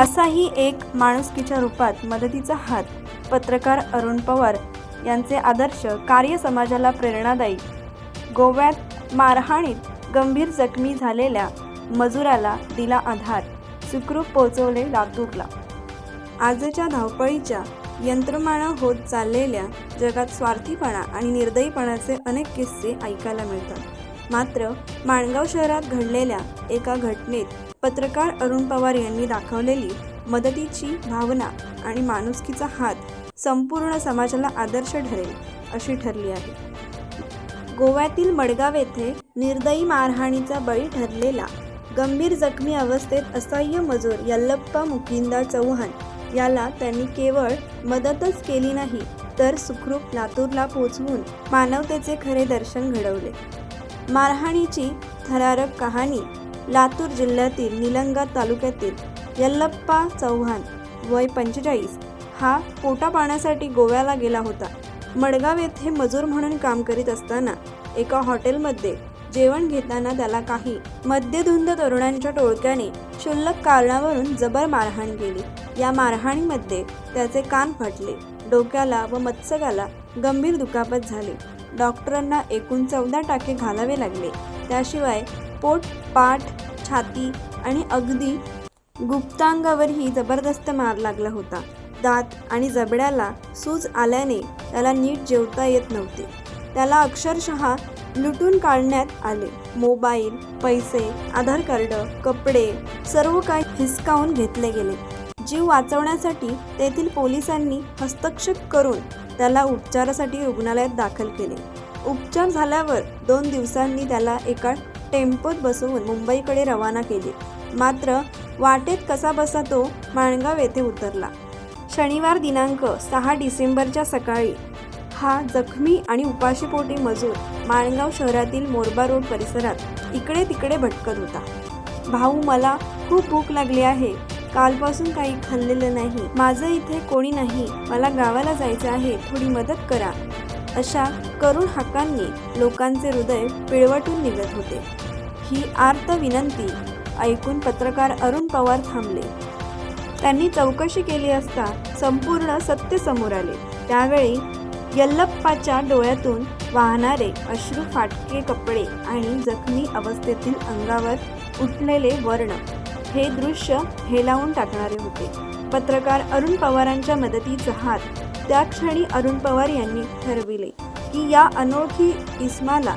असाही एक माणुसकीच्या रूपात मदतीचा हात पत्रकार अरुण पवार यांचे आदर्श कार्य समाजाला प्रेरणादायी गोव्यात मारहाणीत गंभीर जखमी झालेल्या मजुराला दिला आधार सुखरूप पोचवले लातूरला. आजच्या धावपळीच्या यंत्रमाळा होत चाललेल्या जगात स्वार्थीपणा आणि निर्दयीपणाचे अनेक किस्से ऐकायला मिळतात. मात्र माणगाव शहरात घडलेल्या एका घटनेत पत्रकार अरुण पवार यांनी दाखवलेली मदतीची भावना आणि माणुसकीचा हात संपूर्ण समाजाला आदर्श ठरेल अशी ठरली आहे. गोव्यातील मडगाव येथे निर्दयी मारहाणीचा बळी ठरलेला गंभीर जखमी अवस्थेत असह्य मजूर यल्लप्पा मुकिंदा चौहान याला त्यांनी केवळ मदतच केली नाही तर सुखरूप लातूरला पोचवून मानवतेचे खरे दर्शन घडवले. मारहाणीची थरारक कहाणी लातूर जिल्ह्यातील निलंगा तालुक्यातील यल्लप्पा चौहान वय पंचेचाळीस हा पोटा पाण्यासाठी गोव्याला गेला होता. मडगाव येथे मजूर म्हणून काम करीत असताना एका हॉटेलमध्ये जेवण घेताना त्याला काही मद्यधुंद तरुणांच्या टोळक्याने क्षुल्लक कारणावरून जबर मारहाण केली. या मारहाणीमध्ये त्याचे कान फाटले डोक्याला व मत्स्यगाला गंभीर दुखापत झाली. डॉक्टरांना एकूण चौदा टाके घालावे लागले. त्याशिवाय पोट पाठ छाती आणि अगदी गुप्तांगावरही जबरदस्त मार लागला होता. दात आणि जबड्याला सूज आल्याने त्याला नीट जेवता येत नव्हते. त्याला अक्षरशः लुटून काढण्यात आले. मोबाईल पैसे आधार कार्ड कपडे सर्व काही हिसकावून घेतले गेले. जीव वाचवण्यासाठी तेथील पोलिसांनी हस्तक्षेप करून त्याला उपचारासाठी रुग्णालयात दाखल केले. उपचार झाल्यावर दोन दिवसांनी त्याला एका टेम्पोत बसवून मुंबईकडे रवाना केले. मात्र वाटेत कसा बसा तो माणगाव येथे उतरला. शनिवार दिनांक सहा डिसेंबरच्या सकाळी हा जखमी आणि उपाशीपोटी मजूर माणगाव शहरातील मोरबा रोड परिसरात इकडे तिकडे भटकत होता. भाऊ मला खूप भूक लागली आहे. कालपासून काही खाल्लेलं नाही. माझं इथे कोणी नाही. मला गावाला जायचं आहे. थोडी मदत करा. अशा करुण हाकांनी लोकांचे हृदय पिळवटून निघत होते. ही आर्त विनंती ऐकून पत्रकार अरुण पवार थांबले. त्यांनी चौकशी केली असता संपूर्ण सत्य समोर आले. त्यावेळी यल्लप्पाच्या डोळ्यातून वाहणारे अश्रू फाटके कपडे आणि जखमी अवस्थेतील अंगावर उठलेले वर्ण हे दृश्य हेलावून टाकणारे होते. पत्रकार अरुण पवारांच्या मदतीचा हात त्या क्षणी अरुण पवार यांनी ठरविले की या अनोळखी इस्माला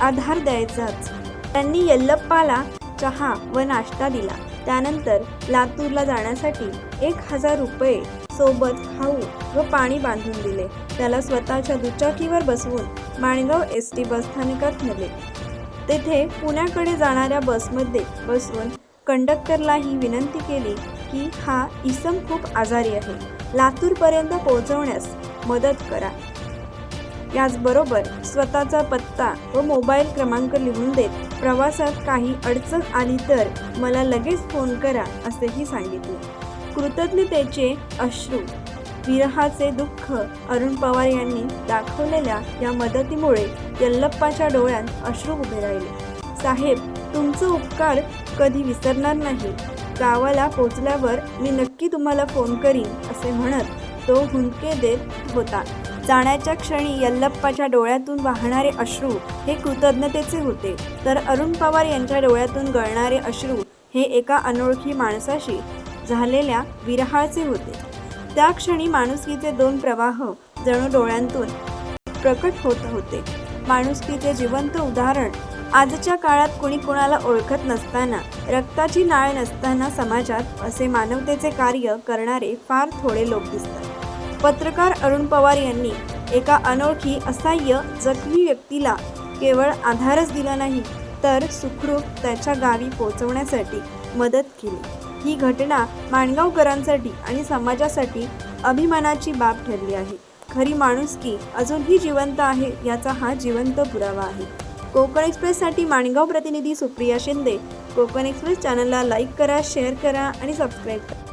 आधार द्यायचाच. त्यांनी यल्लप्पाला चहा व नाश्ता दिला. त्यानंतर लातूरला जाण्यासाठी एक हजार रुपये सोबत खाऊ व पाणी बांधून दिले. त्याला स्वतःच्या दुचाकीवर बसवून माणगाव एस टी बसस्थानकात नेले. तेथे पुण्याकडे जाणाऱ्या बसमध्ये बसवून कंडक्टरलाही विनंती केली की हा इसम खूप आजारी आहे. लातूरपर्यंत पोहोचवण्यास मदत करा. याचबरोबर स्वतःचा पत्ता व मोबाईल क्रमांक लिहून देत प्रवासात काही अडचण आली तर मला लगेच फोन करा असेही सांगितले. कृतज्ञतेचे अश्रू विरहाचे दुःख अरुण पवार यांनी दाखवलेल्या या मदतीमुळे यल्लप्पाच्या डोळ्यात अश्रू उभे राहिले. साहेब तुमचं उपकार कधी विसरणार नाही. गावाला पोचल्यावर मी नक्की तुम्हाला फोन करीन असे म्हणत तो हुंके देत होता. जाण्याच्या क्षणी यल्लप्पाच्या डोळ्यातून वाहणारे अश्रू हे कृतज्ञतेचे होते. तर अरुण पवार यांच्या डोळ्यातून गळणारे अश्रू हे एका अनोळखी माणसाशी झालेल्या विरहाळचे होते. त्या क्षणी माणुसकीचे दोन प्रवाह जणू डोळ्यांतून प्रकट होत होते. माणुसकीचे जिवंत उदाहरण आजच्या काळात कुणी कुणाला ओळखत नसताना रक्ताची नाळ नसताना समाजात असे मानवतेचे कार्य करणारे फार थोडे लोक दिसतात. पत्रकार अरुण पवार यांनी एका अनोळखी असहाय्य जखमी व्यक्तीला केवळ आधारच दिला नाही तर सुखरूप त्याच्या गावी पोहोचवण्यासाठी मदत केली. ही घटना माणगावकरांसाठी आणि समाजासाठी अभिमानाची बाब ठरली आहे. खरी माणुसकी अजूनही जिवंत आहे याचा हा जिवंत पुरावा आहे. कोकण एक्सप्रेससाठी माणगाव प्रतिनिधी सुप्रिया शिंदे. कोकण एक्सप्रेस चॅनलला लाईक करा शेअर करा आणि सबस्क्राईब करा.